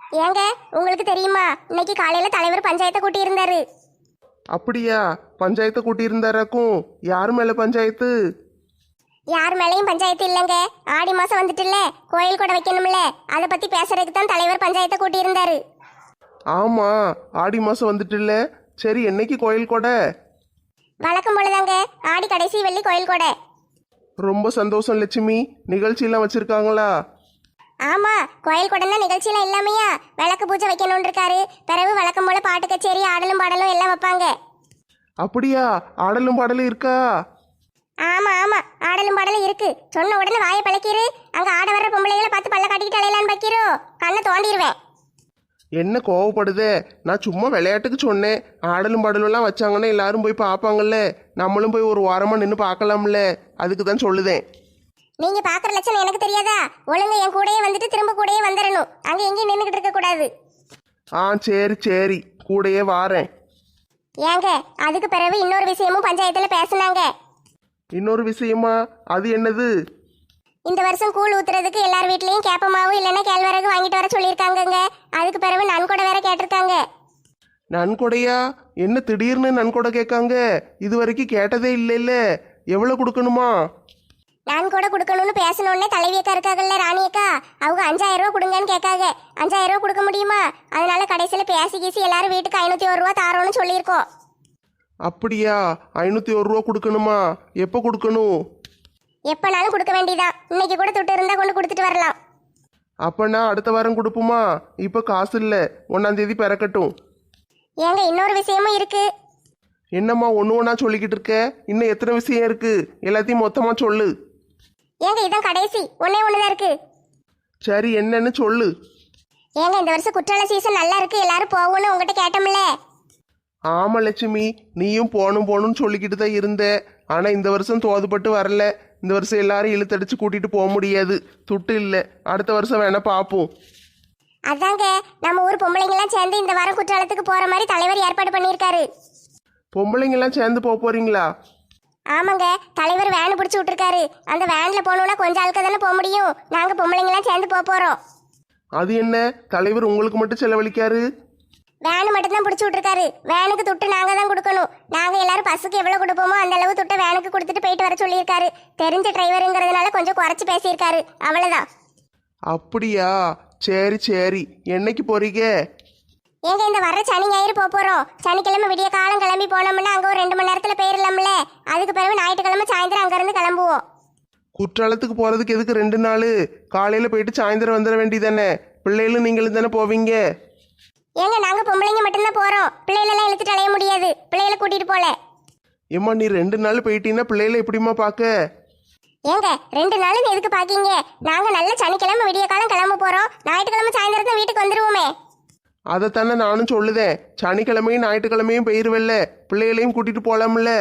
ஏங்க உங்களுக்கு தெரியுமா? இன்னைக்கு காலையில தலைவர் பஞ்சாயத்தை கூட்டி இருந்தாரு அப்படியா? பஞ்சாயத்தை கூட்டியிருந்தாராக்கும்? யார் மேல பஞ்சாயத்து? யார் மேலேயும் பஞ்சாயத்து இல்லைங்க. ஆடி மாசம் வந்துட்டுல்ல கோயில் கூட வைக்கணும்ல. அதை பத்தி பேசுறதுக்கு தான் தலைவர் பஞ்சாயத்தை கூட்டி இருந்தாரு ஆமா ஆடி மாசம் வந்துட்டுல்ல. சரி என்னைக்கு கோயில் கொடை? வழக்கம் போலதாங்க ஆடி கடைசி வெள்ளி கோயில் கூட. ரொம்ப சந்தோஷம் லட்சுமி. நிகழ்ச்சியெல்லாம் வச்சிருக்காங்களா? ஆமா கோயில் கொடைன்னா நிகழ்ச்சியெல்லாம் இல்லாமையா? விளக்கு பூஜை வைக்கணும்னு இருக்காரு பிறகு வழக்கம் போல பாட்டு கச்சேரி ஆடலும் பாடலும் எல்லாம் வைப்பாங்க. அப்படியா? ஆடலும் பாடலும் இருக்கா? ஆமா ஆமா. ஆடலும் பாடலும் இருக்கு. சொன்ன உடனே வாயை பழக்கிரு. அங்க ஆட வர்ற பொம்பளைகளை பார்த்து பல்ல காட்டிக்கிட்டு அலையலான்னு வைக்கிறோ கண்ணை தோண்டிடுவேன் என்ன கோவப்படுதே? நான் சும்மா விளையாட்டுக்கு சொன்னேன். ஆடலும் பாடலும்லாம் வச்சாங்கன்னா எல்லாரும் போய் பார்ப்பாங்கல்ல. நம்மளும் போய் ஒரு வாரமாக நின்று பார்க்கலாம்ல. அதுக்கு தான் சொல்லுதேன். நீங்க பாக்குற லட்சணம் எனக்கு தெரியாதா? ஒழுங்கா என் கூடயே வந்துட்டு திரும்ப கூடயே வந்துடணும் அங்க எங்கேயும் நின்றுகிட்டு இருக்க கூடாது. ஆ சரி சரி. கூடயே வாரேன். ஏங்க அதுக்கு பிறகு இன்னொரு விஷயமும் பஞ்சாயத்துல பேசுனாங்க. இன்னொரு விஷயமா? அது என்னது? இந்த வருஷம் கூழ் ஊத்துறதுக்கு எல்லார் வீட்லயும் கேப்ப மாவு இல்லைன்னா கேழ்வரகு வாங்கிட்டு வர சொல்லியிருக்காங்கங்க. அதுக்கு பிறகு நன்கொடை வேற கேட்டிருக்காங்க. நன்கொடையா? என்ன திடீர்னு நன்கொடை கேட்காங்க? இது வரைக்கும் கேட்டதே இல்லைல்ல. எவ்வளோ கொடுக்கணுமா? நன்கொடை கொடுக்கணும்னு பேசணுன்னே தலைவியக்கா இருக்காங்கல்ல ராணியக்கா அவங்க அஞ்சாயிரம் ரூபா கொடுங்கன்னு கேட்காங்க. அஞ்சாயிரம் ரூபா கொடுக்க முடியுமா? அதனால கடைசியில பேசி கீசி எல்லாரும் வீட்டுக்கு ஐநூத்தி ஒரு ரூபா தாரோன்னு சொல்லியிருக்கோம். அப்படியா? ஐநூற்றி ஒரு ரூபா கொடுக்கணுமா? எப்போ கொடுக்கணும்? எப்பனாலும் கொடுக்க வேண்டியதான் இன்னைக்கு கூட துட்டு இருந்தா கொண்டு கொடுத்துட்டு வரலாம். அப்போனா அடுத்த வாரம் கொடுப்போமா? இப்போ காசு இல்லை. ஒன்றாந்தேதி பிறக்கட்டும். ஏங்க இன்னொரு விஷயமும் இருக்கு. என்னம்மா ஒன்று ஒன்றா சொல்லிக்கிட்டு இருக்க? இன்னும் எத்தனை விஷயம் இருக்கு? எல்லாத்தையும் மொத்தமாக சொல்லு. ஏங்க இதான் கடைசி. ஒன்னே ஒண்ணுதான் இருக்கு. சரி என்னன்னு சொல்லு. ஏங்க இந்த வருஷம் குற்றால சீசன் நல்லா இருக்கு. எல்லாரும் போகணும்னு உங்ககிட்ட கேட்டோம்ல. ஆமா லட்சுமி. நீயும் போகணும் போகணும்னு சொல்லிக்கிட்டு தான் இருந்த. ஆனால் இந்த வருஷம் தோதுபட்டு வரல. இந்த வருஷம் எல்லாரும் இழுத்தடிச்சு கூட்டிட்டு போக முடியாது. துட்டு இல்லை. அடுத்த வருஷம் வேணா பார்ப்போம் அதாங்க நம்ம ஊர் பொம்பளைங்கெல்லாம் சேர்ந்து இந்த வாரம் குற்றாலத்துக்கு போற மாதிரி தலைவர் ஏற்பாடு பண்ணியிருக்காரு. பொம்பளைங்கெல்லாம் சேர்ந்து போக போறீங்களா? ஆமாங்க தலைவர் வேன் பிடிச்சி விட்டுருக்காரு. அந்த வேன்ல போகணும்னா கொஞ்சம் ஆளுக்க தானே போக முடியும். நாங்க பொம்பளைங்கெல்லாம் சேர்ந்து போக போறோம். அது என்ன? தலைவர் உங்களுக்கு மட்டும் செலவழிக்காரு? வேனு மட்டும்தான் பிடிச்சி விட்டுருக்காரு. வேனுக்கு துட்டு நாங்க தான் கொடுக்கணும். நாங்க எல்லாரும் பஸ்ஸுக்கு எவ்வளவு கொடுப்போமோ அந்த அளவு துட்டை வேனுக்கு கொடுத்துட்டு போயிட்டு வர சொல்லியிருக்காரு. தெரிஞ்ச டிரைவருங்கிறதுனால கொஞ்சம் குறைச்சு பேசியிருக்காரு. அவ்வளவுதான். அப்படியா? சரி சரி. என்னைக்கு போறீங்க? ஏங்க இந்த வர்ற சனி ஞாயிறு போக போறோம். சனிக்கிழமை விடிய காலம் கிளம்பி போனோம்னா அங்க ஒரு ரெண்டு மணி நேரத்துல போயிடலாம்ல அதுக்கு பிறகு ஞாயிற்றுக்கிழமை சாயந்தரம் அங்க இருந்து கிளம்புவோம். குற்றாலத்துக்கு போறதுக்கு எதுக்கு ரெண்டு நாள்? காலையில போயிட்டு சாயந்தரம் வந்துட வேண்டியதானே பிள்ளைகளும் நீங்களும் தானே போவீங்க. ஏங்க நாங்க பொம்பளைங்க மட்டும்தான் போறோம். பிள்ளைகளெல்லாம் இழுத்துட்டு அலைய முடியாது. பிள்ளைகளை கூட்டிட்டு போல. ஏம்மா நீ ரெண்டு நாள் போயிட்டீங்கன்னா பிள்ளைகளை எப்படிம்மா பார்க்க? ஏங்க ரெண்டு நாளும் எதுக்கு பாக்கீங்க நாங்க நல்ல சனிக்கிழமை விடிய காலம் கிளம்ப போறோம். ஞாயிற்றுக்கிழமை சாயந்தரத்தை வீட்டுக்கு வந்துருவோமே. அதைத்தானே நானும் சொல்லுதேன். சனிக்கிழமையும் ஞாயிற்றுக்கிழமையும் போயிருவல்ல. பிள்ளைகளையும் கூட்டிட்டு போலாம்ல.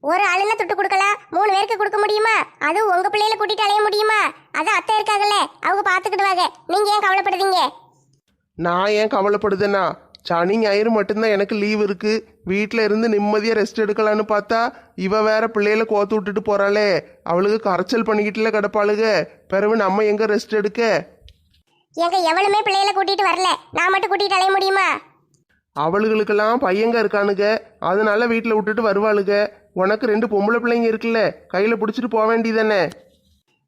ஒரு ஆளுன்னா துட்டு கொடுக்கலாம் மூணு பேருக்கு கொடுக்க முடியுமா? அதுவும் உங்க பிள்ளைகளை கூட்டிட்டு அலைய முடியுமா? அதான் அத்தை இருக்காங்கல்ல அவங்க பாத்துக்கிடுவாங்க நீங்க ஏன் கவலைப்படுறீங்க? நான் ஏன் கவலைப்படுதேன்னா சனி ஞாயிறு மட்டும்தான் எனக்கு லீவ் இருக்கு. வீட்டில் இருந்து நிம்மதியாக ரெஸ்ட் எடுக்கலான்னு பார்த்தா இவ வேற பிள்ளைகளை கோத்து விட்டுட்டு போறாளே. அவளுக்கு கரைச்சல் பண்ணிக்கிட்டுல கிடப்பாளுக. பிறகு நம்ம எங்க ரெஸ்ட் எடுக்க? ஏங்க எவளுமே பிள்ளைகளை கூட்டிட்டு வரல. நான் மட்டும் கூட்டிட்டு அலைய முடியுமா? அவளுகளுக்கெல்லாம் பையங்க இருக்கானுங்க. அதனால வீட்டில் விட்டுட்டு வருவாளுக உனக்கு ரெண்டு பொம்பளை பிள்ளைங்க இருக்குல்ல கையில் பிடிச்சிட்டு போக வேண்டியதானே?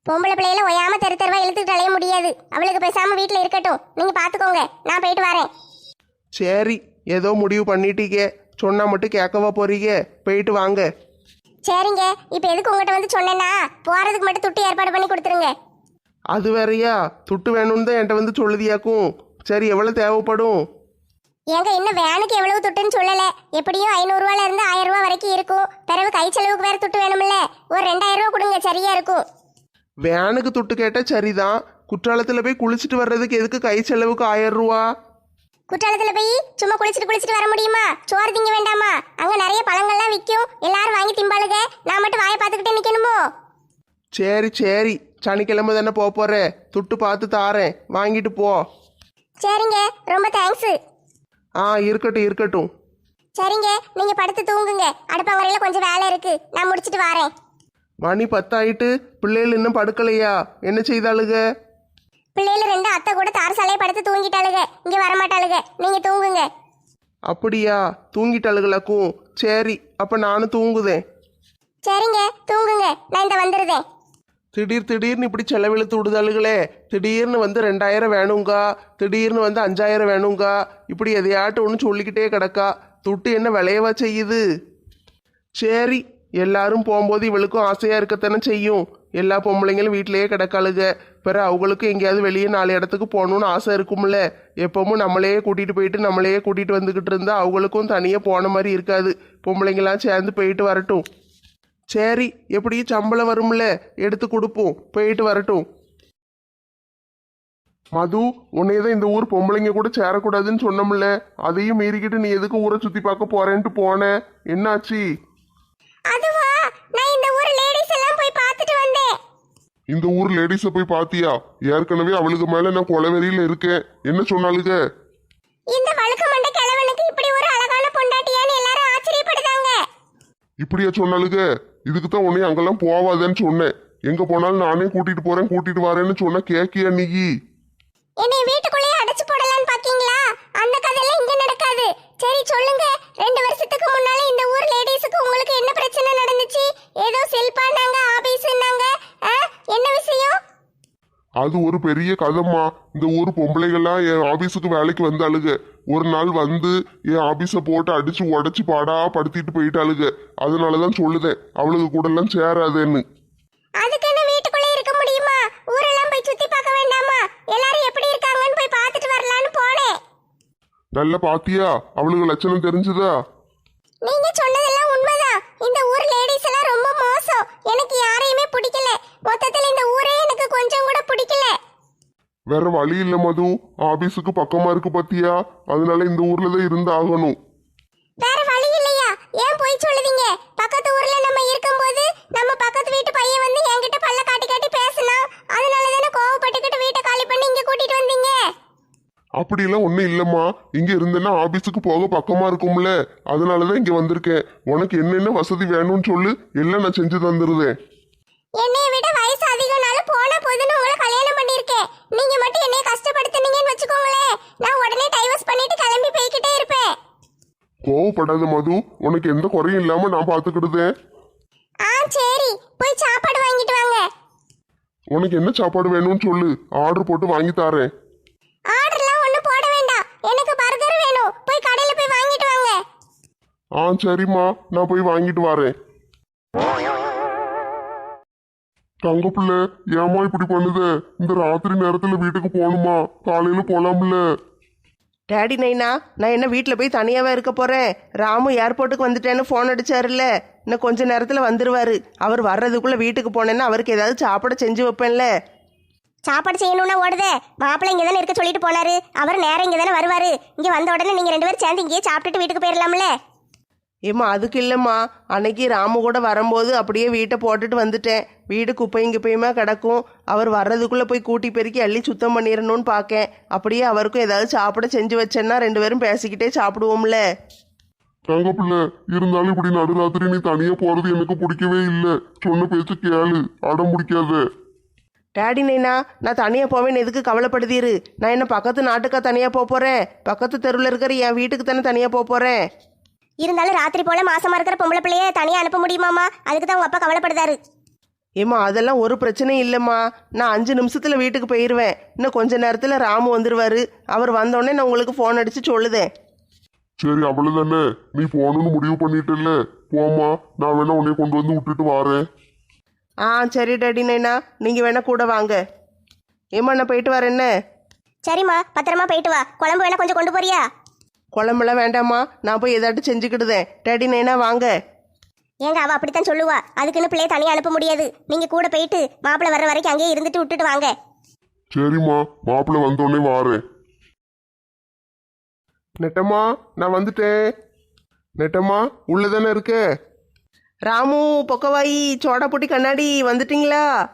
பொம்பளை பிள்ளைகளை ஒயாம தெரு தெருவா இழுத்துட்டு அலைய முடியாது. அவளுக்கு பேசாம வீட்டுல இருக்கட்டும். நீங்க பாத்துக்கோங்க நான் போயிட்டு வரேன். சரி ஏதோ முடிவு பண்ணிட்டீங்க. சொன்னா மட்டும் கேட்கவா போறீங்க. போயிட்டு வாங்க. சரிங்க இப்ப எதுக்கு உங்ககிட்ட வந்து சொன்னேன்னா? போறதுக்கு மட்டும் துட்டு ஏற்பாடு பண்ணி கொடுத்துருங்க. அது வேறயா? துட்டு வேணும்னு தான் என்கிட்ட வந்து சொல்லுதியாக்கும். சரி எவ்வளோ தேவைப்படும்? ஏங்க இன்னும் வேனுக்கு எவ்வளவு துட்டுன்னு சொல்லல. எப்படியும் ஐநூறுரூவால இருந்து ஆயிரம் ரூபா வரைக்கும் இருக்கும். பிறகு கை செலவுக்கு வேற துட்டு வேணும்ல. ஒரு ரெண்டாயிரம் ரூபா கொடுங்க சரியா இருக்கும். வேனுக்கு துட்டு கேட்டால் சரிதான். குற்றாலத்தில் போய் குளிச்சுட்டு வர்றதுக்கு எதுக்கு கை செலவுக்கு ஆயிரம் ரூபா குற்றாலத்துல போய் சும்மா குளிச்சுட்டு குளிச்சுட்டு வர முடியுமா? சோறு திங்க வேண்டாமா? அங்க நிறைய பழங்கள்லாம் விற்கும் எல்லாரும் வாங்கி திம்பாளுங்க நான் மட்டும் வாயை பார்த்துக்கிட்டே நிக்கணுமோ? சரி சரி. சனிக்கிழமை தானே போக போற. துட்டு பார்த்து தாரேன். வாங்கிட்டு போ. சரிங்க. ரொம்ப தேங்க்ஸ் ஆ இருக்கட்டும் இருக்கட்டும். சரிங்க. நீங்க படுத்து தூங்குங்க. அடுப்பங்கரையில கொஞ்சம் வேலை இருக்கு. நான் முடிச்சிட்டு வரேன். மணி பத்தாயிட்டு பிள்ளைகள் இன்னும் படுக்கலையா? என்ன செய்தாளுக? பிள்ளைகள் ரெண்டு அத்தை கூட தார் சாலையை படுத்து படுத்து தூங்கிட்டாளுக. இங்க வரமாட்டாளுக. நீங்க தூங்குங்க. அப்படியா? தூங்கிட்டாளுகளாக்கும். சரி அப்ப நானும் தூங்குதேன். சரிங்க. தூங்குங்க. நான் இந்த வந்துருதேன். திடீர் திடீர்னு இப்படி செலவிழுத்து விடுதாளுகளே திடீர்னு வந்து ரெண்டாயிரம் வேணுங்கா திடீர்னு வந்து அஞ்சாயிரம் வேணுங்கா இப்படி எதையாட்டு ஒன்று சொல்லிக்கிட்டே கிடக்கா துட்டு என்ன விளையவா செய்யுது? சரி எல்லாரும் போகும்போது இவளுக்கும் ஆசையாக இருக்கத்தானே செய்யும். எல்லா பொம்பளைங்களும் வீட்டிலேயே கிடக்காளுக. பிற அவங்களுக்கும் எங்கேயாவது வெளியே நாலு இடத்துக்கு போகணுன்னு ஆசை இருக்கும்ல. எப்பவும் நம்மளையே கூட்டிகிட்டு போயிட்டு நம்மளையே கூட்டிகிட்டு வந்துக்கிட்டு இருந்தால் அவங்களுக்கும் தனியாக போன மாதிரி இருக்காது. பொம்பளைங்களாம் சேர்ந்து போயிட்டு வரட்டும். சரி எப்படியும் சம்பளம் வரும்ல எடுத்து கொடுப்போம் போயிட்டு வரட்டும். மது உன்னையதான் இந்த ஊர் பொம்பளைங்க கூட சேரக்கூடாதுன்னு சொன்னோம்ல அதையும் மீறிக்கிட்டு நீ எதுக்கு ஊரை சுத்தி பார்க்க போறேன்ட்டு போன? என்னாச்சு? அதுவா நான் இந்த ஊர் லேடிஸ் எல்லாம் போய் பார்த்துட்டு வந்தேன். இந்த ஊர் லேடிஸ போய் பாத்தியா ஏற்கனவே அவளுக்கு மேல நான் கொலவெறியில இருக்கேன். என்ன சொன்னாளுக? இந்த வழுக்க மண்டை கிழவனுக்கு இப்படி ஒரு அழகான பொண்டாட்டியான்னு எல்லாரும் இப்படியா சொன்னாளுக. இதுக்கு தான் உன்னை அங்கெல்லாம் போவாதேன்னு சொன்னேன். எங்க போனாலும் நானே கூட்டிட்டு போறேன் கூட்டிட்டு வரேன்னு சொன்னா கேக்கியா நீ? என்னை வீட்டுக்குள்ளேயே அடைச்சு போடலான்னு பாக்கீங்களா? அந்த கதையெல்லாம் இங்க நடக்காது. சரி சொல்லுங்க. ரெண்டு வருஷத்துக்கு முன்னால இந்த ஊர் லேடிஸுக்கு உங்களுக்கு என்ன பிரச்சனை நடந்துச்சு? ஏதோ செல்பானாங்க ஆபீஸ்னாங்க என்ன விஷயம்? அது ஒரு பெரிய கதைம்மா. இந்த ஊர் பொம்பளைகள்லாம் என் ஆபீஸுக்கு வேலைக்கு வந்தாளுக. ஒரு நாள் வந்து என் ஆபீஸை போட்டு அடிச்சு உடைச்சு பாடா படுத்திட்டு போயிட்டாளுக. அதனாலதான் சொல்லுதேன் அவளுக்கு கூட எல்லாம் சேராதேன்னு. அதுக்கு என்ன வீட்டுக்குள்ளே இருக்க முடியுமா? ஊரெல்லாம் போய் சுத்தி பார்க்க வேண்டாமா? எல்லாரும் எப்படி இருக்காங்கன்னு போய் பார்த்துட்டு வரலான்னு போனேன். நல்ல பாத்தியா? அவளுக்கு லட்சணம் தெரிஞ்சுதா? நீங்க சொன்னதெல்லாம் உண்மைதான் இந்த ஊர் லேடிஸ் எல்லாம் ரொம்ப மோசம் எனக்கு யாரையுமே பிடிக்கல மொத்தத்துல இந்த ஊரே எனக்கு கொஞ்சம் கூட பிடிக்கல வேற வழி இல்ல மது. ஆபீஸுக்கு பக்கமா இருக்கு பாத்தியா? அதனால இந்த ஊர்ல தான் இருந்து ஆகணும் வேற வழி இல்லையா? ஏன் போய் சொல்லுதீங்க பக்கத்து ஊர்ல நம்ம இருக்கும்போது நம்ம பக்கத்து வீட்டு பையன் வந்து என்கிட்ட பல்ல காட்டி காட்டி பேசினா அதனால தானே கோவப்பட்டுக்கிட்டு வீட்டை காலி பண்ணி இங்க கூட்டிட்டு வந்தீங்க? அப்படிலாம் ஒண்ணும் இல்லம்மா. இங்க இருந்தேன்னா ஆபீஸுக்கு போக பக்கமா இருக்கும்ல. அதனாலதான் இங்க வந்திருக்கேன். உனக்கு என்னென்ன வசதி வேணும்னு சொல்லு. எல்லாம் நான் செஞ்சு தந்துருதேன் என்னைய விட வயசு அதிகம்னாலும் போன போதுன்னு உங்களை கல்யாணம் பண்ணிருக்கேன் நீங்க மட்டும் என்னைய கஷ்டப்படுத்துனீங்கன்னு வச்சுக்கோங்களேன். நான் உடனே டைவர்ஸ் பண்ணிட்டு கிளம்பி போய்கிட்டே இருப்பேன். கோவப்படாத மது உனக்கு எந்த குறையும் இல்லாம நான் பாத்துக்கிடுதேன் ஆ சரி. போய் சாப்பாடு வாங்கிட்டு வாங்க. உனக்கு என்ன சாப்பாடு வேணும்னு சொல்லு. ஆர்டர் போட்டு வாங்கி தாரேன். ஆர்டர்லாம் ஒன்றும் போட வேண்டாம். எனக்கு பர்கர் வேணும். போய் கடையில் போய் வாங்கிட்டு வாங்க. ஆ சரிம்மா. நான் போய் வாங்கிட்டு வரேன். தங்க பிள்ளை ஏமா இப்படி பண்ணுத? இந்த ராத்திரி நேரத்துல வீட்டுக்கு போகணுமா? காலையில போலாம்ல. டேடி நைனா நான் என்ன வீட்டில் போய் தனியாகவே இருக்க போகிறேன் ராமு ஏர்போர்ட்டுக்கு வந்துட்டேன்னு ஃபோன் அடிச்சாருல்ல. இன்னும் கொஞ்ச நேரத்தில் வந்துருவாரு. அவர் வர்றதுக்குள்ளே வீட்டுக்கு போனேன்னா அவருக்கு ஏதாவது சாப்பிட செஞ்சு வைப்பேன்ல. சாப்பாடு செய்யணும்னா ஓடுதே. மாப்பிள்ளை இங்கே தானே இருக்க சொல்லிட்டு போனாரு. அவர் நேரம் இங்கே தானே வருவாரு. இங்கே வந்த உடனே நீங்கள் ரெண்டு பேரும் சேர்ந்து இங்கேயே சாப்பிட்டுட்டு வீட்டுக்கு போயிடலாம்ல ஏம்மா அதுக்கு இல்லைம்மா. அன்னைக்கு ராமு கூட வரும்போது அப்படியே வீட்டை போட்டுட்டு வந்துட்டேன். வீடு குப்பையும் குப்பையுமா கிடக்கும். அவர் வர்றதுக்குள்ளே போய் கூட்டி பெருக்கி அள்ளி சுத்தம் பண்ணிடணும்னு பார்க்கேன் அப்படியே அவருக்கும் ஏதாவது சாப்பிட செஞ்சு வச்சேன்னா ரெண்டு பேரும் பேசிக்கிட்டே சாப்பிடுவோம்ல. தங்க பிள்ளை இருந்தாலும் இப்படி நடுராத்திரி நீ தனியா போறது எனக்கு பிடிக்கவே இல்லை. சொன்ன பேச்சு கேளு. அடம் பிடிக்காத. டேடி நைனா நான் தனியாக போவேன் எதுக்கு கவலைப்படுதீரு? நான் என்ன பக்கத்து நாட்டுக்கா தனியாக போக போகிறேன் பக்கத்து தெருவில் இருக்கிற என் வீட்டுக்கு தானே தனியாக போக போகிறேன் இருந்தாலும் ராத்திரி போல மாசமா இருக்கிற பொம்பளை பிள்ளைய தனியாக அனுப்ப முடியுமாமா அதுக்கு தான் உங்க அப்பா கவலைப்படுதாரு. ஏம்மா அதெல்லாம் ஒரு பிரச்சனையும் இல்லைம்மா. நான் அஞ்சு நிமிஷத்தில் வீட்டுக்கு போயிடுவேன் இன்னும் கொஞ்ச நேரத்தில் ராமு வந்துடுவார் அவர் வந்தோடனே நான் உங்களுக்கு ஃபோன் அடித்து சொல்லுதேன். சரி அவ்வளவுதானே? நீ போகணும்னு முடிவு பண்ணிட்டல்ல. போமா நான் வேணா உன்னை கொண்டு வந்து விட்டுட்டு வாரேன். ஆ சரி டேடி நைனா. நீங்கள் வேணால் கூட வாங்க. ஏம்மா நான் போயிட்டு வரேன் என்ன? சரிம்மா பத்திரமா போயிட்டு வா. குழம்பு வேணா கொஞ்சம் கொண்டு போறியா? குழம்புலாம் வேண்டாம்மா. நான் போய் ஏதாட்டும் செஞ்சுக்கிடுதேன். டேடி நைனா வாங்க. ஏங்க அவ அப்படித்தான் சொல்லுவா. அதுக்குன்னு பிள்ளைய தனியாக அனுப்ப முடியாது. நீங்க கூட போயிட்டு மாப்பிள்ளை வர்ற வரைக்கும் அங்கேயே இருந்துட்டு விட்டுட்டு வாங்க. சரிம்மா மாப்பிள்ளை வந்தோடனே வாரேன். நெட்டம்மா நான் வந்துட்டேன். நெட்டம்மா உள்ளதானே இருக்க? ராமு பொக்கவாயி சோடாப்புட்டி கண்ணாடி வந்துட்டீங்களா?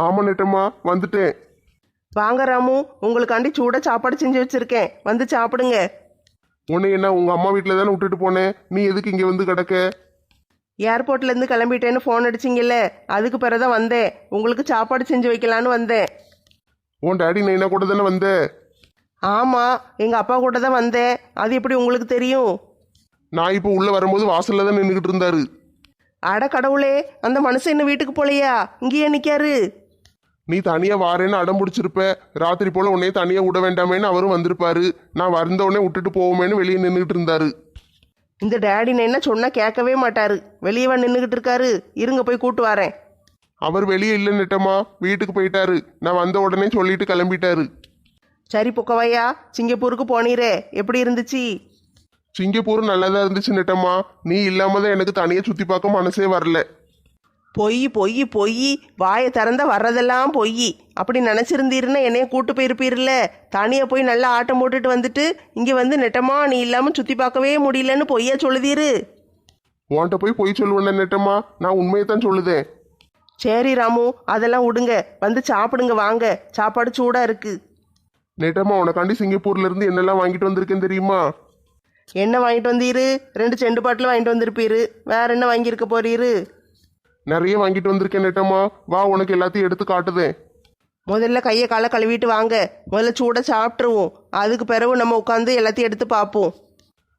ஆமா நெட்டம்மா வந்துட்டேன். வாங்க ராமு உங்களுக்காண்டி சூட சாப்பாடு செஞ்சு வச்சிருக்கேன். வந்து சாப்பிடுங்க. உன்னை என்ன உங்க அம்மா வீட்டில் தானே விட்டுட்டு போனேன் நீ எதுக்கு இங்கே வந்து கிடக்க? ஏர்போர்ட்லேருந்து கிளம்பிட்டேன்னு ஃபோன் அடிச்சிங்கல்ல அதுக்கு பிறகு தான் வந்தேன். உங்களுக்கு சாப்பாடு செஞ்சு வைக்கலான்னு வந்தேன். உன் டேடி நைனா கூட தானே வந்த? ஆமாம் எங்கள் அப்பா கூட தான் வந்தேன். அது எப்படி உங்களுக்கு தெரியும்? நான் இப்போ உள்ள வரும்போது வாசல்ல தான் நின்றுக்கிட்டு இருந்தாரு. அட கடவுளே அந்த மனுஷன் இன்னும் வீட்டுக்கு போலையா? இங்கேயே நிற்காரு நீ தனியா வாரேன்னு அடம் பிடிச்சிருப்ப. ராத்திரி போல உன்னைய தனியா விட வேண்டாமேன்னு அவரும் வந்திருப்பாரு. நான் வந்த உடனே விட்டுட்டு போவோமேன்னு வெளியே நின்றுட்டு இருந்தாரு. இந்த டேடி என்ன சொன்னால் கேட்கவே மாட்டாரு. வெளியே நின்றுக்கிட்டு இருக்காரு. இருங்க போய் கூட்டு வரேன். அவர் வெளியே இல்லை நெட்டம்மா. வீட்டுக்கு போயிட்டாரு. நான் வந்த உடனே சொல்லிட்டு கிளம்பிட்டாரு. சரி புக்கவையா. சிங்கப்பூருக்கு போனீரே. எப்படி இருந்துச்சு? சிங்கப்பூர் நல்லதா இருந்துச்சு நெட்டம்மா. நீ இல்லாம தான் எனக்கு தனியா சுத்தி பார்க்க மனசே வரல. பொய் பொய் பொய் வாயை திறந்தா வர்றதெல்லாம் பொய். அப்படி நினச்சிருந்தீருன்னா என்னைய கூட்டு போயிருப்பீர்ல தனியாக போய் நல்லா ஆட்டம் போட்டுட்டு வந்துட்டு இங்கே வந்து நெட்டமா நீ இல்லாமல் சுற்றி பார்க்கவே முடியலன்னு பொய்யா சொல்லுதீரு. உன்கிட்ட போய் பொய் சொல்லுவேன் நெட்டம்மா நான் உண்மையை தான் சொல்லுதேன். சரி ராமு அதெல்லாம் விடுங்க வந்து சாப்பிடுங்க வாங்க. சாப்பாடு சூடாக இருக்கு. நெட்டம்மா உனக்காண்டி சிங்கப்பூர்ல இருந்து என்னெல்லாம் வாங்கிட்டு வந்திருக்கேன் தெரியுமா? என்ன வாங்கிட்டு வந்தீரு? ரெண்டு செண்டு பாட்டில் வாங்கிட்டு வந்திருப்பீரு. வேற என்ன வாங்கியிருக்க போறீரு? நிறைய வாங்கிட்டு வந்திருக்கேன் நெட்டம்மா. வா உனக்கு எல்லாத்தையும் எடுத்து காட்டுதேன். முதல்ல கையை காலை கழுவிட்டு வாங்க. முதல்ல சூடாக சாப்பிட்ருவோம் அதுக்கு பிறகு நம்ம உட்காந்து எல்லாத்தையும் எடுத்து பார்ப்போம்.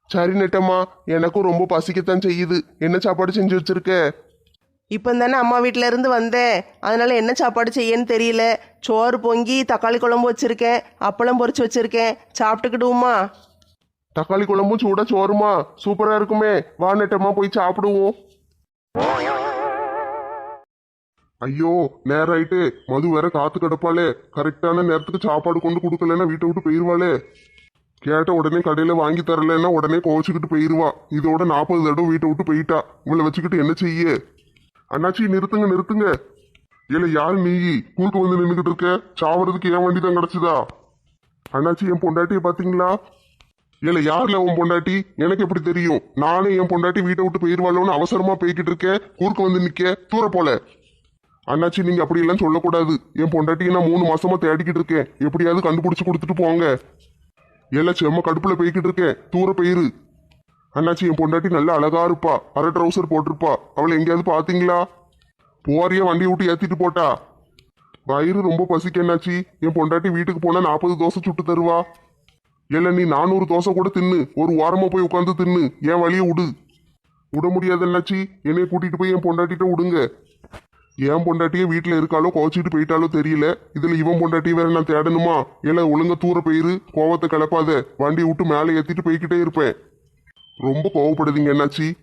சரி நெட்டம்மா எனக்கும் ரொம்ப பசிக்கத்தான் செய்யுது. என்ன சாப்பாடு செஞ்சு வச்சிருக்க? இப்போ தானே அம்மா வீட்டில் இருந்து வந்தேன். அதனால என்ன சாப்பாடு செய்யன்னு தெரியல. சோறு பொங்கி தக்காளி குழம்பு வச்சுருக்கேன். அப்பளம் பொரிச்சு வச்சுருக்கேன். சாப்பிட்டுக்கிடுவோமா? தக்காளி குழம்பும் சூடா சோறுமா. சூப்பரா இருக்குமே. வா நெட்டம்மா போய் சாப்பிடுவோம். ஐயோ நேரம் ஆயிட்டு மது வேற காத்து கிடப்பாளே. கரெக்டான நேரத்துக்கு சாப்பாடு கொண்டு கொடுக்கலன்னா வீட்டை விட்டு போயிருவாளே. கேட்ட உடனே கடையில வாங்கி தரலன்னா உடனே கோவச்சுக்கிட்டு போயிருவா. இதோட நாற்பது தடவை வீட்டை விட்டு போயிட்டா. உங்களை வச்சுக்கிட்டு என்ன செய்ய? அண்ணாச்சி நிறுத்துங்க நிறுத்துங்க. இல்ல யாரு நீ? குறுக்க வந்து நின்றுகிட்டு இருக்க? சாவறதுக்கு ஏன் வண்டி தான் கிடைச்சதா? அண்ணாச்சி என் பொண்டாட்டியை பாத்தீங்களா? இல்ல யாருல உன் பொண்டாட்டி? எனக்கு எப்படி தெரியும்? நானே என் பொண்டாட்டி வீட்டை விட்டு போயிருவாளோன்னு அவசரமா போய்கிட்டு இருக்கேன் குறுக்க வந்து நிக்க? தூர போல. அண்ணாச்சி நீங்க அப்படி எல்லாம் சொல்லக்கூடாது. என் பொண்டாட்டியை நான் மூணு மாசமா தேடிக்கிட்டு இருக்கேன். எப்படியாவது கண்டுபிடிச்சு கொடுத்துட்டு போங்க. எல்லாம் செம்ம கடுப்புல போய்கிட்டு இருக்கேன். தூர போயிரு. அண்ணாச்சி என் பொண்டாட்டி நல்லா அழகா இருப்பா. அரை ட்ரௌசர் போட்டிருப்பா. அவளை எங்கேயாவது பாத்தீங்களா போறிய வண்டி விட்டு ஏத்திட்டு போட்டா? வயிறு ரொம்ப பசிக்க என்னாச்சி என் பொண்டாட்டி வீட்டுக்கு போனா நாற்பது தோசை சுட்டு தருவா. இல்ல நீ நானூறு தோசை கூட தின்னு. ஒரு வாரமா போய் உட்காந்து தின்னு. என் வழியை விடு விட முடியாது என்னாச்சி என்னைய கூட்டிட்டு போய் என் பொண்டாட்டிட்ட விடுங்க என் பொண்டாட்டியே வீட்டில் இருக்காளோ கோச்சிட்டு போயிட்டாலோ தெரியல. இதில் இவன் பொண்டாட்டி வேற நான் தேடணுமா? இல்லை ஒழுங்க தூர போயிரு கோவத்தை கிளப்பாத வண்டி விட்டு மேலே ஏற்றிட்டு போய்கிட்டே இருப்பேன். ரொம்ப கோவப்படுதீங்க என்னாச்சி?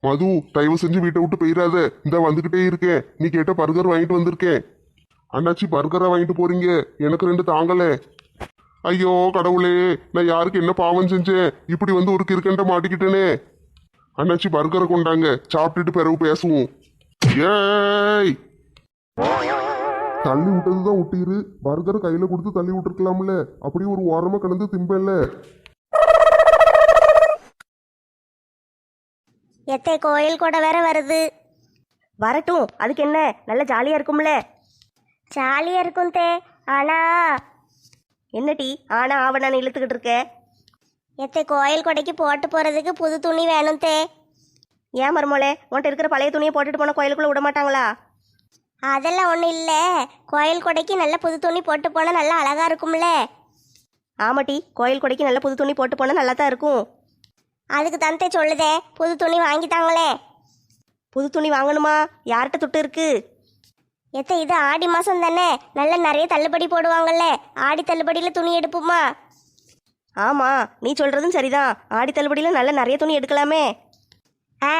மது தயவு செஞ்சு வீட்டை விட்டு போயிடாத இந்த வந்துக்கிட்டே இருக்கேன். நீ கேட்ட பர்கர் வாங்கிட்டு வந்திருக்கேன். அண்ணாச்சி பர்கரை வாங்கிட்டு போறீங்க? எனக்கு ரெண்டு தாங்கலை. ஐயோ கடவுளே நான் யாருக்கு என்ன பாவம் செஞ்சேன்? இப்படி வந்து ஒரு கிறுக்கண்ட மாட்டிக்கிட்டேனே. அண்ணாச்சி பர்கரை கொண்டாங்க. சாப்பிட்டுட்டு பிறகு பேசுவோம். ஏய். தள்ளி விட்டதுதான் விட்டீரு பர்கரை கையில கொடுத்து தள்ளி விட்டுருக்கலாம்ல. அப்படியே ஒரு ஓரமா கிடந்து திம்பல்ல எத்தை கோயில் கூட வேற வருது. வரட்டும். அதுக்கு என்ன? நல்ல ஜாலியா இருக்கும்ல. ஜாலியா இருக்கும் தே ஆனா. என்னடி? ஆனா ஆவணான்னு இழுத்துக்கிட்டு இருக்க. எத்தை கோயில் கொடைக்கு போட்டு போறதுக்கு புது துணி வேணும் தே. ஏன் மருமோளே உன்கிட்ட இருக்கிற பழைய துணியை போட்டுட்டு போன கோயிலுக்குள்ள விட மாட்டாங்களா? அதெல்லாம் ஒன்றும் இல்லை. கோயில் கொடைக்கு நல்ல புது துணி போட்டு போனால் நல்லா அழகா இருக்கும்ல. ஆமாட்டி கோயில் கொடைக்கு நல்ல புது துணி போட்டு போனா நல்லா தான் இருக்கும். அதுக்கு தந்தே சொல்லுதே புது துணி வாங்கித்தாங்களே புது துணி வாங்கணுமா? யார்கிட்ட துட்டு இருக்கு? எத்த இது ஆடி மாதம் தானே. நல்ல நிறைய தள்ளுபடி போடுவாங்கல்ல. ஆடி தள்ளுபடியில் துணி எடுப்போமா? ஆமா நீ சொல்றதும் சரிதான். ஆடி தள்ளுபடியில நல்ல நிறைய துணி எடுக்கலாமே. ஆ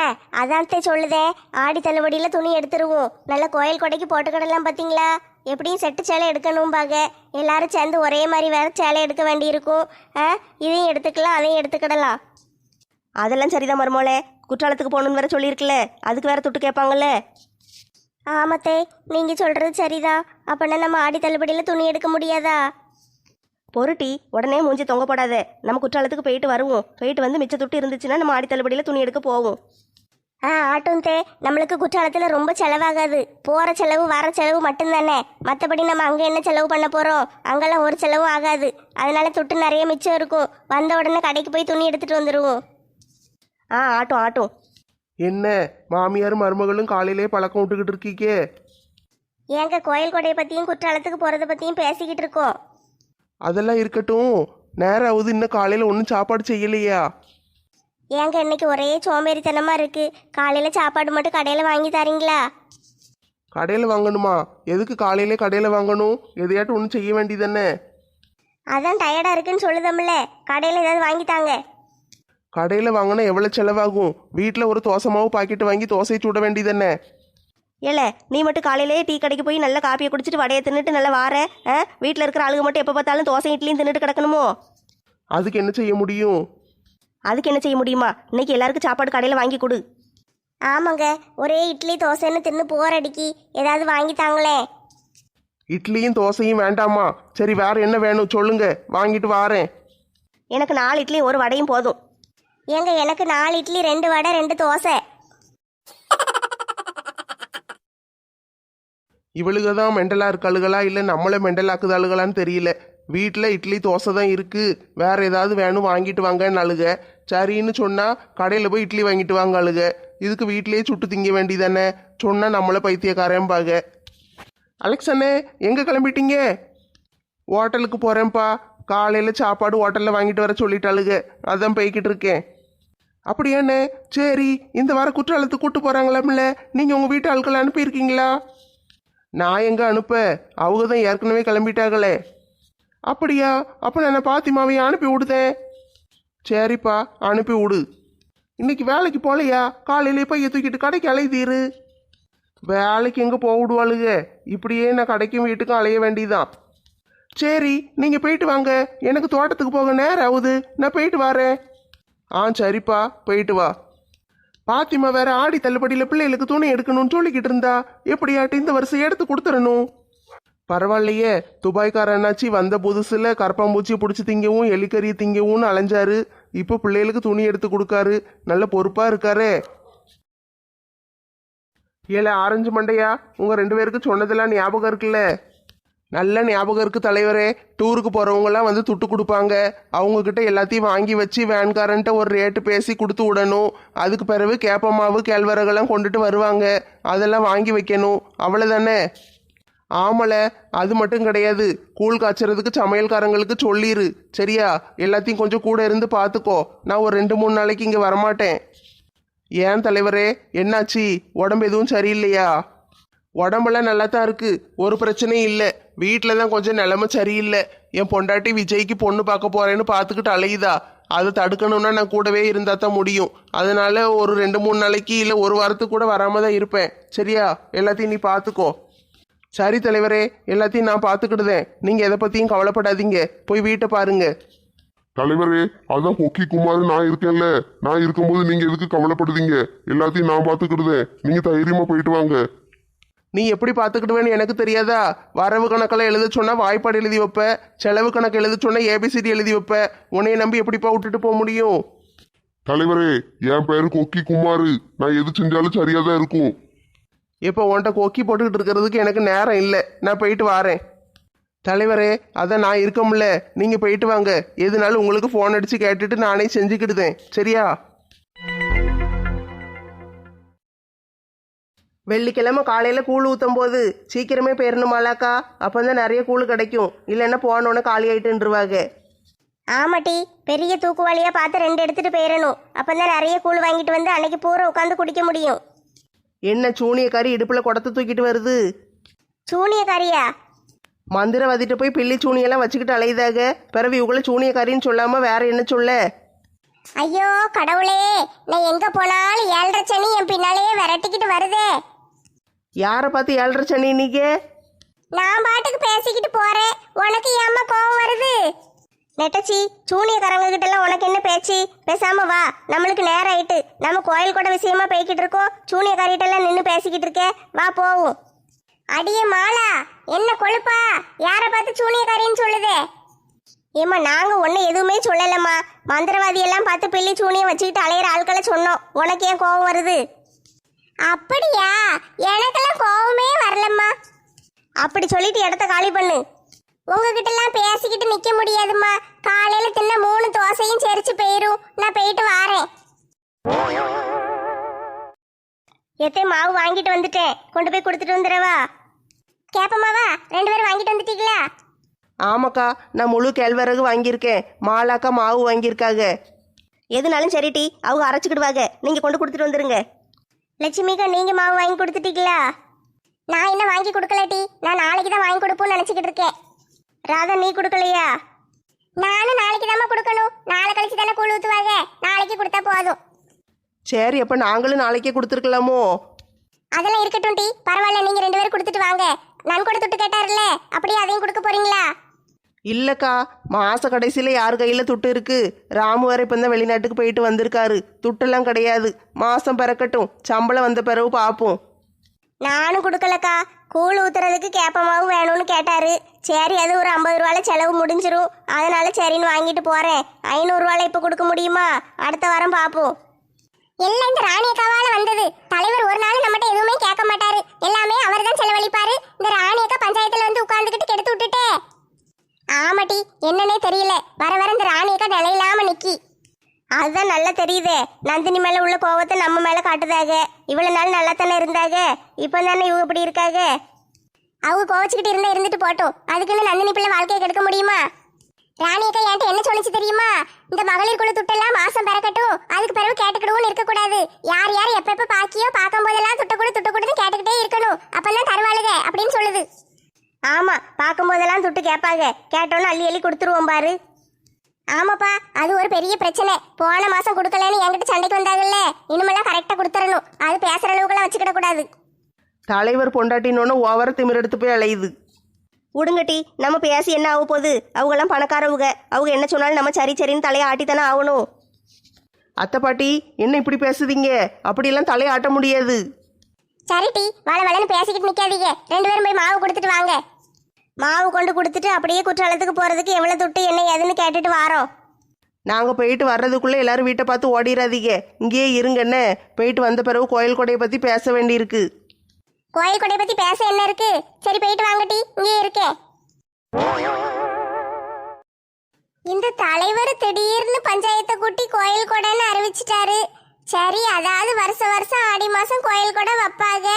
அதான் தே சொல்லுதே. ஆடி தள்ளுபடியில் துணி எடுத்துருவோம். நல்ல கோயில் கொடைக்கு போட்டுக்கிடலாம் பார்த்தீங்களா எப்படியும் செட்டு சேலை எடுக்கணும் பாக எல்லாரும் சேர்ந்து ஒரே மாதிரி வேற சேலை எடுக்க வேண்டியிருக்கும். ஆ இதையும் எடுத்துக்கலாம் அதையும் எடுத்துக்கிடலாம். அதெல்லாம் சரிதான் மருமோளே. குற்றாலத்துக்கு போகணும்னு வேற சொல்லியிருக்கல அதுக்கு வேற துட்டு கேட்பாங்கல்ல. ஆமாத்தே நீங்கள் சொல்கிறது சரிதான். அப்படின்னா நம்ம ஆடி தள்ளுபடியில் துணி எடுக்க முடியாதா? பொருட்டி உடனே மூஞ்சி தொங்க போடாத நம்ம குற்றாலத்துக்கு போயிட்டு வருவோம். போயிட்டு வந்து மிச்ச துட்டு இருந்துச்சுன்னா நம்ம ஆடி தள்ளுபடியில துணி எடுக்க போவோம். ஆ ஆட்டும் தே. நம்மளுக்கு குற்றாலத்தில் ரொம்ப செலவாகாது. போகிற செலவு வர செலவு மட்டும்தானே. மற்றபடி நம்ம அங்கே என்ன செலவு பண்ண போகிறோம் அங்கெல்லாம் ஒரு செலவும் ஆகாது. அதனால துட்டு நிறைய மிச்சம் இருக்கும். வந்த உடனே கடைக்கு போய் துணி எடுத்துகிட்டு வந்துடுவோம் ஆ ஆட்டும் ஆட்டும். என்ன? மாமியார் மருமகளும் காலையிலே பழக்கம் விட்டுக்கிட்டு இருக்கீங்க ஏங்க கோயில் கொடையை பற்றியும் குற்றாலத்துக்கு போகிறத பற்றியும் பேசிக்கிட்டு இருக்கோம். அதெல்லாம் இருக்கட்டும். நேரம் ஆகுது இன்னும் காலையில் ஒன்றும் சாப்பாடு செய்யலையா? ஏங்க இன்னைக்கு ஒரே சோம்பேறித்தனமா இருக்கு. காலையில சாப்பாடு மட்டும் கடையில வாங்கி தரீங்களா? கடையில் வாங்கணுமா? எதுக்கு காலையிலே கடையில் வாங்கணும்? எதையாட்டும் ஒன்றும் செய்ய வேண்டியதானே அதான் டயர்டா இருக்குன்னு சொல்லுதம்ல. கடையில ஏதாவது வாங்கி தாங்க. கடையில் வாங்கினா எவ்வளோ செலவாகும்? வீட்டில் ஒரு தோசை மாவு பாக்கெட் வாங்கி தோசையை சுட வேண்டியதானே ஏல நீ மட்டும் காலையிலேயே டீ கடைக்கு போய் நல்லா காப்பியை குடிச்சிட்டு வடையை தின்னுட்டு நல்லா வார ஆ? வீட்டில் இருக்கிற ஆளுங்க மட்டும் எப்போ பார்த்தாலும் தோசை இட்லியும் தின்னுட்டு கிடக்கணுமோ? அதுக்கு என்ன செய்ய முடியும்? அதுக்கு என்ன செய்ய முடியுமா? இன்னைக்கு எல்லாருக்கும் சாப்பாடு கடையில் வாங்கி கொடு. ஆமாங்க ஒரே இட்லி தோசைன்னு தின்னு போர் அடிக்கி ஏதாவது வாங்கி தாங்களேன் இட்லியும் தோசையும் வேண்டாமா? சரி வேற என்ன வேணும் சொல்லுங்க வாங்கிட்டு வாரேன். எனக்கு நாலு இட்லியும் ஒரு வடையும் போதும். ஏங்க எனக்கு நாலு இட்லி ரெண்டு வடை ரெண்டு தோசை. இவளுக தான் மெண்டலாக இருக்காளுகளா இல்லை நம்மளை மெண்டலாக்குதாளுகளான்னு தெரியல. வீட்டில் இட்லி தோசை தான் இருக்குது வேறு ஏதாவது வேணும் வாங்கிட்டு வாங்கன்னு அழுக சரின்னு சொன்னால் கடையில் போய் இட்லி வாங்கிட்டு வாங்க அழுக இதுக்கு வீட்டிலேயே சுட்டு திங்க வேண்டியதானே சொன்னால் நம்மளை பைத்தியக்காரன்பாக அலெக்ஸ் அண்ணே எங்கே கிளம்பிட்டீங்க? ஹோட்டலுக்கு போகிறேன்ப்பா காலையில் சாப்பாடு ஹோட்டலில் வாங்கிட்டு வர சொல்லிட்டாளுக. அதான் போய்கிட்டு இருக்கேன். அப்படியாண்ணே? சரி இந்த வாரம் குற்றாலத்துக்கு கூப்பிட்டு போகிறாங்களாம்ல நீங்கள் உங்கள் வீட்டு ஆட்களை அனுப்பியிருக்கீங்களா? நான் எங்கே அனுப்ப? அவங்க தான் ஏற்கனவே கிளம்பிட்டாங்களே. அப்படியா? அப்போ நான் பாத்திமாவையும் அனுப்பி விடுதேன்? சரிப்பா அனுப்பி விடு. இன்னைக்கு வேலைக்கு போகலையா காலையிலே போய் தூக்கிட்டு கடைக்கு அலைதீரு. வேலைக்கு எங்கே போக விடுவாளுங்க இப்படியே நான் கடைக்கும் வீட்டுக்கும் அலைய வேண்டியதான் சரி நீங்கள் போயிட்டு வாங்க. எனக்கு தோட்டத்துக்கு போக நேரம் ஆகுது. நான் போயிட்டு வரேன். ஆ சரிப்பா. போயிட்டு வா. பாத்திமா வேற ஆடி தள்ளுபடியில் பிள்ளைகளுக்கு துணி எடுக்கணும்னு சொல்லிக்கிட்டு இருந்தா எப்படியாட்டு இந்த வருஷம் எடுத்து கொடுத்துடணும்? பரவாயில்லையே துபாய்க்கார அண்ணாச்சி வந்த புதுசுல கரப்பாம்பூச்சியை பிடிச்சி திங்கவும் எலிக்கறியை திங்கவும்னு அலைஞ்சாரு. இப்போ பிள்ளைகளுக்கு துணி எடுத்து கொடுக்காரு. நல்ல பொறுப்பா இருக்காரே. ஏல ஆரஞ்சு மண்டையா? உங்க ரெண்டு பேருக்கு சொன்னதெல்லாம் ஞாபகம் இருக்குல்ல? நல்ல ஞாபகம் இருக்கு தலைவரே. டூருக்கு போகிறவங்கலாம் வந்து துட்டு கொடுப்பாங்க. அவங்கக்கிட்ட எல்லாத்தையும் வாங்கி வச்சு வேன்காரன்ட்ட ஒரு ரேட்டு பேசி கொடுத்து விடணும். அதுக்கு பிறகு கேப்பமாவு கேழ்வரகெல்லாம் கொண்டுட்டு வருவாங்க. அதெல்லாம் வாங்கி வைக்கணும். அவ்வளோதானே ஆமல அது மட்டும் கிடையாது. கூழ் காய்ச்சறதுக்கு சமையல்காரங்களுக்கு சொல்லிடு சரியா? எல்லாத்தையும் கொஞ்சம் கூட இருந்து பார்த்துக்கோ நான் ஒரு ரெண்டு மூணு நாளைக்கு இங்கே வரமாட்டேன். ஏன் தலைவரே? என்னாச்சு? உடம்பு எதுவும் சரியில்லையா? உடம்பெல்லாம் நல்லா தான் இருக்கு. ஒரு பிரச்சனையும் இல்லை. வீட்டில் தான் கொஞ்சம் நிலைமை சரியில்லை. என் பொண்டாட்டி விஜய்க்கு பொண்ணு பார்க்க போறேன்னு பார்த்துக்கிட்டு அலையுதா? அதை தடுக்கணும்னா நான் கூடவே இருந்தா தான் முடியும். அதனால ஒரு ரெண்டு மூணு நாளைக்கு இல்லை ஒரு வாரத்துக்கு கூட வராம தான் இருப்பேன். சரியா? எல்லாத்தையும் நீ பார்த்துக்கோ. சரி தலைவரே எல்லாத்தையும் நான் பார்த்துக்கிடுதேன். நீங்கள் எதை பற்றியும் கவலைப்படாதீங்க. போய் வீட்டை பாருங்க. தலைவரே அதான் கொக்கி குமார் நான் இருக்கேன்ல. நான் இருக்கும்போது நீங்க எதுக்கு கவலைப்படுதீங்க? எல்லாத்தையும் நான் பாத்துக்கிடுதேன் நீங்க தைரியமா போயிட்டு வாங்க. நீ எப்படி பார்த்துக்கிடுவேன்னு எனக்கு தெரியாதா? வரவு கணக்கெல்லாம் எழுத சொன்னா வாய்ப்பாடு எழுதி வைப்ப. செலவு கணக்கு எழுத சொன்னா ஏபிசிடி எழுதி வைப்ப. உன்னைய நம்பி எப்படிப்பா விட்டுட்டு போக முடியும்? தலைவரே என் பேரு கொக்கி குமாரு. நான் எது செஞ்சாலும் சரியா தான் இருக்கும். இப்போ உன்கிட்ட கொக்கி போட்டுக்கிட்டு இருக்கிறதுக்கு எனக்கு நேரம் இல்லை. நான் போயிட்டு வரேன். தலைவரே அதான் நான் இருக்கோம்ல. நீங்கள் போயிட்டு வாங்க. எதுனாலும் உங்களுக்கு ஃபோன் அடித்து கேட்டுட்டு நானே செஞ்சுக்கிடுதேன். சரியா? வெள்ளிக்கிழமை காலையில் கூழ் ஊற்றும் போது சீக்கிரமே போயிடணுமாலாக்கா அப்போ தான் நிறைய கூழ் கிடைக்கும். இல்லைன்னா போனோன்னே காலி ஆயிட்டுருவாங்க ஆமாட்டி பெரிய தூக்குவாளியா பார்த்து ரெண்டு எடுத்துட்டு போயிடணும் அப்பதான் நிறைய கூழ் வாங்கிட்டு வந்து அன்னைக்கு பூரா உட்காந்து குடிக்க முடியும். என்ன சூனியக்காரி இடுப்பில் குடத்தை தூக்கிட்டு வருது? சூனியக்காரியா? மந்திரவாதிட்ட போய் பில்லி சூனியெல்லாம் வச்சுக்கிட்டு அலையுதாக பிறகு இவங்கள சூனியக்காரின்னு சொல்லாமல் வேற என்ன சொல்ல? ஐயோ கடவுளே நான் எங்க போனாலும் ஏழரை சனி என் பின்னாலேயே விரட்டிக்கிட்டு வருதே. யாரை பார்த்து ஏழரை சனி இன்னைக்கு? நான் பாட்டுக்கு பேசிக்கிட்டு போறேன். உனக்கு ஏம்மா கோவம் வருது? நெட்டச்சி சூனியக்காரங்க கிட்ட எல்லாம் உனக்கு என்ன பேச்சு? பேசாம வா. நம்மளுக்கு நேரம் ஆயிட்டு. நம்ம கோயில் கூட விஷயமா போய்கிட்டு இருக்கோம். சூனியக்காரிட்ட எல்லாம் நின்று பேசிக்கிட்டு இருக்கேன் வா போவோம். அடியே மாலா என்ன கொழுப்பா? யார பார்த்து சூனியக்காரின்னு சொல்லுதே? ஏம்மா நாங்க ஒன்னும் எதுவுமே சொல்லலம்மா. மந்திரவாதி எல்லாம் பார்த்து பிள்ளை சூனியம் வச்சுக்கிட்டு அலையிற ஆட்களை சொன்னோம். உனக்கு ஏன் கோவம் வருது? அப்படியா? எனக்கெல்லாம் கோவமே வரலம்மா. அப்படி சொல்லிட்டு இடத்த காலி பண்ணு. உங்ககிட்ட எல்லாம் பேசிக்கிட்டு நிக்க முடியாதும்மா. காலையில தின்ன மூணு தோசையும் செரிச்சு போயிரும். நான் போயிட்டு வாரேன். எத்தே மாவு வாங்கிட்டு வந்துட்டேன். கொண்டு போய் கொடுத்துட்டு வந்துடவா? கேப்பமாவா? ரெண்டு பேரும் வாங்கிட்டு வந்துட்டீங்களா? ஆமாக்கா நான் முழு கேழ்வரகு வாங்கியிருக்கேன். மாலாக்கா மாவு வாங்கியிருக்காங்க. எதுனாலும் சரி டி அவங்க அரைச்சிக்கிடுவாங்க. நீங்கள் கொண்டு கொடுத்துட்டு வந்துருங்க. லட்சுமிக்கா நீங்க மாவு வாங்கி கொடுத்துட்டீங்களா? நான் இன்னும் வாங்கி கொடுக்கல டி. நான் நாளைக்கு தான் வாங்கி கொடுப்போம்னு நினைச்சுக்கிட்டு இருக்கேன். ராதா நீ கொடுக்கலையா? நானும் நாளைக்கு தான் கொடுக்கணும். நாளை கழிச்சு தானே கூழ் ஊத்துவாங்க. நாளைக்கு கொடுத்தா போதும். சரி அப்போ நாங்களும் நாளைக்கே கொடுத்துருக்கலாமோ? அதெல்லாம் இருக்கட்டும் டி. பரவாயில்ல நீங்க ரெண்டு பேரும் கொடுத்துட்டு வாங்க. நன்கொடை துட்டு கேட்டார்ல அப்படியே அதையும் கொடுக்க போறீங்களா? இல்லைக்கா மாத கடைசியில் யார் கையில் துட்டு இருக்கு? ராமு வேற இப்போ தான் வெளிநாட்டுக்கு போயிட்டு வந்திருக்காரு. துட்டெல்லாம் கிடையாது. மாதம் பிறக்கட்டும். சம்பளம் வந்த பிறகு பார்ப்போம் நானும் கொடுக்கலக்கா. கூழ் ஊத்துறதுக்கு கேப்பமாவு வேணும்னு கேட்டாரு. சரி அது ஒரு ஐம்பது ரூபால செலவு முடிஞ்சிரும். அதனால சரின்னு வாங்கிட்டு போறேன். ஐநூறுரூவால இப்போ கொடுக்க முடியுமா? அடுத்த வாரம் பார்ப்போம் எல்லாம் இந்த ராணி அக்காவால வந்தது. தலைவர் ஒரு நாள் நம்மகிட்ட எதுவுமே கேட்க மாட்டாரு. எல்லாமே அவர் தான் செலவழிப்பாரு. இந்த ராணி அக்கா பஞ்சாயத்துல வந்து உட்கார்ந்துக்கிட்டு கெடுத்து விட்டுட்டே. ஆமாட்டி என்னன்னே தெரியல. வர வர இந்த ராணி அக்கா நிக்கி. அதுதான் நல்லா தெரியுதே. நந்தினி மேல உள்ள கோவத்தை நம்ம மேல காட்டுதாக இவ்வளவு நாள் நல்லா தானே இருந்தாக இப்போ தானே இவங்க இப்படி இருக்காக அவங்க கோவச்சுக்கிட்டு இருந்தா இருந்துட்டு போட்டோம். அதுக்குன்னு நந்தினி பிள்ளை வாழ்க்கையை கெடுக்க முடியுமா? ராணி அக்கா என்கிட்ட என்ன சொல்லிச்சு தெரியுமா? இந்த மகளிர் குழு துட்டெல்லாம் மாசம் பிறக்கட்டும். அதுக்கு பிறகு கேட்டுக்கிடுவோம்னு இருக்கக்கூடாது. யார் யார் எப்ப எப்ப பாக்கியோ பார்க்கும் போதெல்லாம் துட்ட கூட துட்ட கூடன்னு கேட்டுக்கிட்டே இருக்கணும். அப்பெல்லாம் தருவாளுக அப்படின்னு சொல்லுது. ஆமா பார்க்கும்போதெல்லாம் துட்டு கேட்பாங்க. கேட்டோன்னு அள்ளி அள்ளி கொடுத்துருவோம் பாரு. ஆமாப்பா அது ஒரு பெரிய பிரச்சனை. போன மாசம் கொடுக்கலன்னு என்கிட்ட சண்டைக்கு வந்தாங்கல்ல. இனிமேலாம் கரெக்டா கொடுத்துறணும். அது பேசுற அளவுக்குலாம் வச்சுக்கிட கூடாது. தலைவர் பொண்டாட்டினோன்னு ஓவர திமிர் எடுத்து போய் அலையுது. விடுங்க டி நம்ம பேசி என்ன ஆக போகுது? அவங்கெல்லாம் பணக்காரவங்க. அவங்க என்ன சொன்னாலும் நம்ம சரி சரின்னு தலையை ஆட்டித்தானே ஆகணும். அத்தை பாட்டி என்ன இப்படி பேசுதீங்க? அப்படியெல்லாம் தலையை ஆட்ட முடியாது. சரி டி வள வளன்னு பேசிக்கிட்டு நிக்காதீங்க. ரெண்டு பேரும் போய் மாவு கொடுத்துட்டு வாங்க. மாவு கொண்டு கொடுத்துட்டு அப்படியே குற்றாலத்துக்கு போகிறதுக்கு எவ்வளோ துட்டு என்ன ஏதுன்னு கேட்டுட்டு வாரோம். நாங்கள் போயிட்டு வர்றதுக்குள்ளே எல்லாரும் வீட்டை பார்த்து ஓடிடாதீங்க இங்கேயே இருங்கண்ணே. போயிட்டு வந்த பிறகு கோயில் கொடையை பற்றி பேச வேண்டியிருக்கு. கோயில் கொடையை பத்தி பேச என்ன இருக்கு? சரி போயிட்டு வாங்க டி இங்கே இருக்கேன் இந்த தலைவர் திடீர்னு பஞ்சாயத்தை கூட்டி கோயில் கொடைன்னு அறிவிச்சிட்டாரு. சரி அதாவது வருஷ வருஷம் ஆடி மாசம் கோயில் கூட வைப்பாங்க.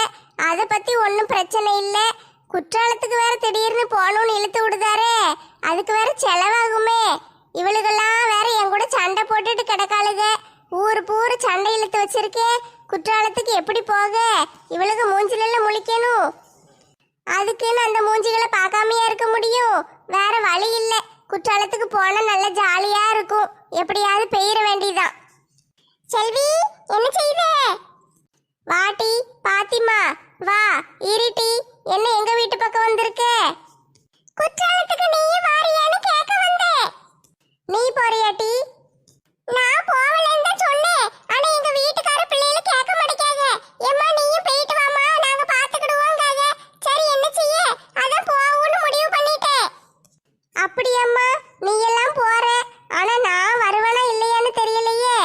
அதை பத்தி ஒன்றும் பிரச்சனை இல்லை. குற்றாலத்துக்கு வேற திடீர்னு போகணும்னு இழுத்து விடுதாரே. அதுக்கு வேற செலவாகுமே. இவளுகெல்லாம் வேற என் கூட சண்டை போட்டுட்டு கிடக்காளுக. ஊர் பூரு சண்டை இழுத்து வச்சிருக்கேன் குற்றாலத்துக்கு எப்படி போக? இவளுக்கு மூஞ்சில முழிக்கணும். அதுக்குன்னு அந்த மூஞ்சிகளை பார்க்காமயா இருக்க முடியும். வேற வழி இல்லை. குற்றாலத்துக்கு போனால் நல்லா ஜாலியாக இருக்கும். எப்படியாவது பெய்ய வேண்டியதான் செல்வி என்ன செய்த வாட்டி பாத்திமா வா இருட்டி என்ன எங்க வீட்டு பக்கம் வந்திருக்க? குற்றாலத்துக்கு நீ வாரியான்னு கேட்க வந்த. நீ போறியாட்டி நான் போகலன்னு தான் சொன்னேன். ஆனா எங்க வீட்டுக்கார பிள்ளைகள கேட்க மாட்டேங்க எம்மா நீயும் போயிட்டு வாமா நாங்க பாத்துக்கிடுவோங்காக சரி என்ன செய்ய? அதான் போவோம்னு முடிவு பண்ணிட்டேன். அப்படியம்மா நீ எல்லாம் போற. ஆனா நான் வருவேனா இல்லையான்னு தெரியலையே.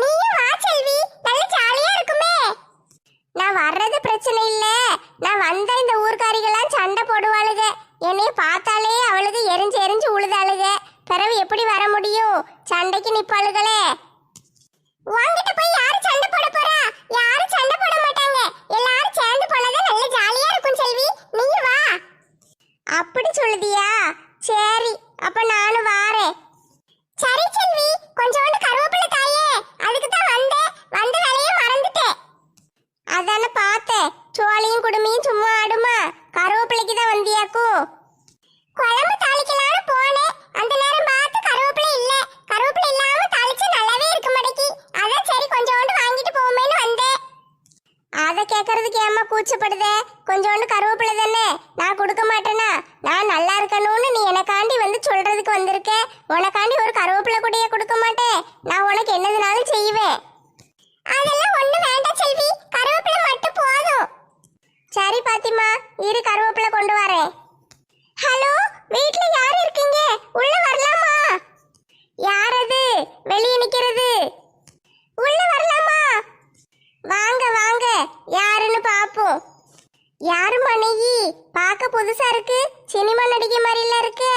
நீயும் வா செல்வி. நல்ல ஜாலியா இருக்குமே. நான் வர்றது பிரச்சனை இல்ல. நான் வந்த இந்த ஊர்க்காரிகளாம் சண்டை போடுவாளுக. என்னைய பார்த்தாலே அவளுக்கு எரிஞ்சு எரிஞ்சு உழுதாளுக. பிறவு எப்படி வர முடியும்? சண்டைக்கு நிப்பாளுகளே. உங்ககிட்ட போய் யாரு சண்டை போட போறா? யாரும் சண்டை போட மாட்டாங்க. எல்லாரும் பார்க்க புதுசா இருக்கு. சினிமா நடிகை மாதிரிலாம் இருக்கு.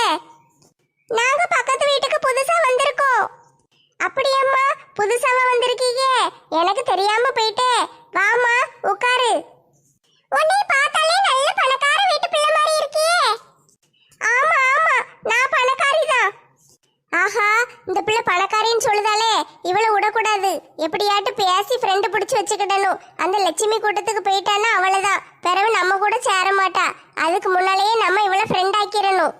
நாங்க பக்கத்து வீட்டுக்கு புதுசா வந்திருக்கோம். அப்படியாம்மா புதுசாவா வந்திருக்கீங்க? எனக்கு தெரியாம போயிட்டு. வாமா உட்காரு. உன்னை பார்த்தாலே நல்ல பணக்கார வீட்டு பிள்ளை மாதிரி இருக்கியே. ஆமா ஆமா நான் பணக்காரி தான் ஆஹா இந்த பிள்ளை பணக்காரின்னு சொல்லுதாலே இவளை விடக்கூடாது. எப்படியாட்டு பேசி ஃப்ரெண்டு பிடிச்சி வச்சுக்கிடணும். அந்த லட்சுமி கூட்டத்துக்கு போயிட்டான்னா அவளைதான். பிறகு நம்ம கூட சேர மாட்டா. அதுக்கு முன்னாலேயே நம்ம இவளை ஃப்ரெண்ட் ஆக்கிடணும்.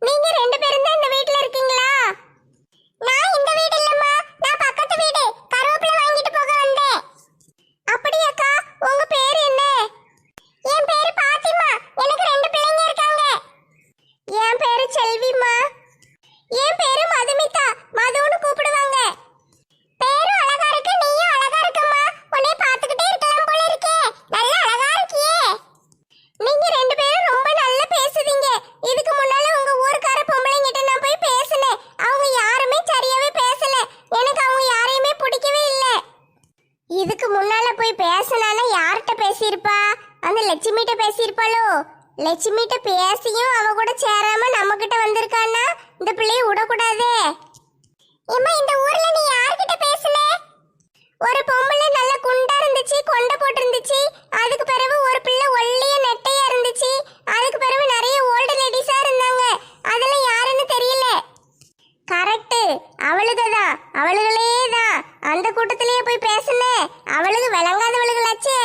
நீங்க ரெண்டு பேரும் தான் இந்த வீட்ல இருக்கீங்களா? நான் இந்த வீடு இல்லம்மா. நான் பக்கத்து வீடு. கருவேப்பிலை வாங்கிட்டு போக வந்தேன். அப்படியாக்கா உங்க பேர் என்ன? அவளுகளே தான் அந்த கூட்டத்திலேயே போய் பேசுனே. அவளுக்கு விளங்காதவளுகளாச்சே.